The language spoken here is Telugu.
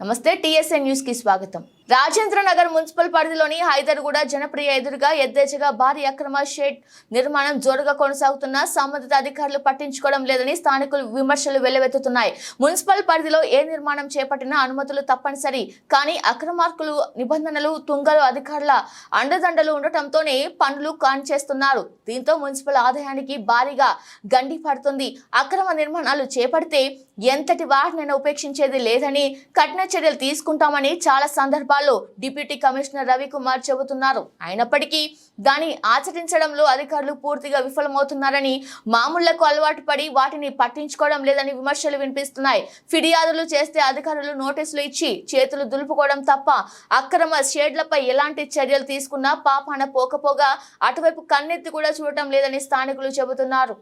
నమస్తే టీఎస్ఎన్ న్యూస్కి స్వాగతం. రాజేంద్ర నగర్ మున్సిపల్ పరిధిలోని హైదర్గూడ జనప్రియ ఎదురుగా ఎద్దేచగా భారీ అక్రమ షెడ్ నిర్మాణం జోరుగా కొనసాగుతున్న సంబంధిత అధికారులు పట్టించుకోవడం లేదని స్థానికులు విమర్శలు వెల్లువెత్తుతున్నాయి. మున్సిపల్ పరిధిలో ఏ నిర్మాణం చేపట్టినా అనుమతులు తప్పనిసరి కానీ అక్రమార్కులు నిబంధనలు తుంగలు అధికారుల అండదండలు ఉండటంతోనే పనులు కానిచేస్తున్నారు. దీంతో మున్సిపల్ ఆదాయానికి భారీగా గండి పడుతుంది. అక్రమ నిర్మాణాలు చేపడితే ఎంతటి వాటినైనా ఉపేక్షించేది లేదని కఠిన చర్యలు తీసుకుంటామని చాలా సందర్భాల్లో డిప్యూటీ కమిషనర్ రవికుమార్ చెబుతున్నారు. అయినప్పటికీ దాన్ని ఆచరించడంలో అధికారులు పూర్తిగా విఫలమవుతున్నారని మామూళ్ళకు అలవాటు పడి వాటిని పట్టించుకోవడం లేదని విమర్శలు వినిపిస్తున్నాయి. ఫిర్యాదులు చేస్తే అధికారులు నోటీసులు ఇచ్చి చేతులు దులుపుకోవడం తప్ప అక్రమ షేడ్లపై ఎలాంటి చర్యలు తీసుకున్నా పాపాన పోకపోగా అటువైపు కన్నెత్తి కూడా చూడటం లేదని స్థానికులు చెబుతున్నారు.